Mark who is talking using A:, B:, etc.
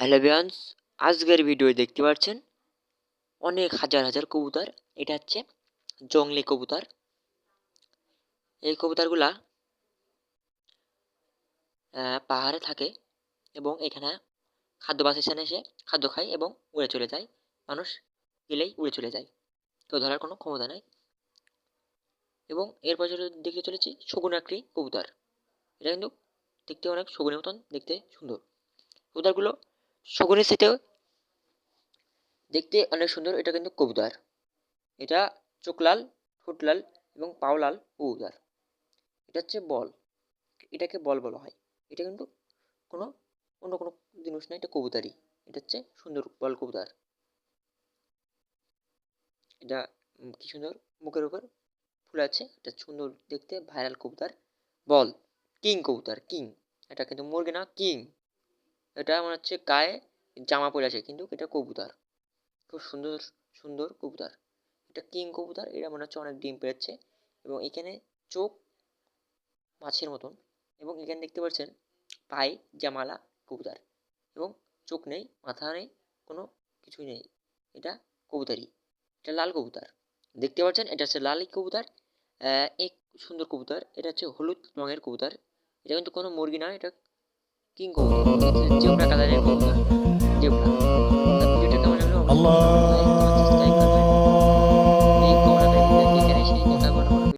A: Hello বিয়ান্স আজকের video দেখতে পাচ্ছেন অনেক হাজার হাজার কবুতর। এটা হচ্ছে জংলি কবুতর। এই কবুতরগুলা পাহাড়ে থাকে এবং এখানে খাদ্য বাসস্থানে এসে খাদ্য খায় এবং উড়ে চলে যায়। মানুষ গেলেই উড়ে চলে যায়। কেউ ধরার কোনো ক্ষমতা নাই। এবং এরপর দেখতে চলেছি শগুন একটি কবুতর। এটা কিন্তু দেখতে অনেক শগুনের মতন, দেখতে সুন্দর। কবুতরগুলো শগুনের সাথেও দেখতে অনেক সুন্দর, এটা কিন্তু কবুতর। এটা চোখ লাল ঠোঁট লাল এবং পাও লাল কবুতর। এটা হচ্ছে বল। এটাকে বল বলা হয়। এটা কিন্তু কোনো অন্য কোনো জিনিস না, এটা কবুতরই। এটা হচ্ছে সুন্দর বল কবুতর। এটা কি সুন্দর মুখের উপর ফুল আছে। এটা সুন্দর দেখতে ভাইরাল কবুতর। বল, কিং কবুতর, কিং। এটা কিন্তু মুরগি না, কিং। এটা মনে হচ্ছে গায়ে জামা পরে আছে, কিন্তু এটা কবুতর। খুব সুন্দর সুন্দর কবুতর। এটা কিং কবুতর, এটা মনে হচ্ছে অনেক ডিম পেড়েছে এবং এখানে চোখ মাছের মতন এবং এখানে দেখতে পাচ্ছেন পায়ে জামালা কবুতর এবং চোখ নেই, মাথা নেই, কোনো কিছুই নেই। এটা কবুতরই, এটা লাল কবুতর। দেখতে পাচ্ছেন, এটা হচ্ছে লাল কবুতর এক সুন্দর কবুতর। এটা হচ্ছে হলুদ রঙের কবুতর। এটা কিন্তু কোনো মুরগি নয়, এটা কিং কোবরা জিওবরা কালারের কোবরা জিওবরা ভিডিওটা কেমন লাগল?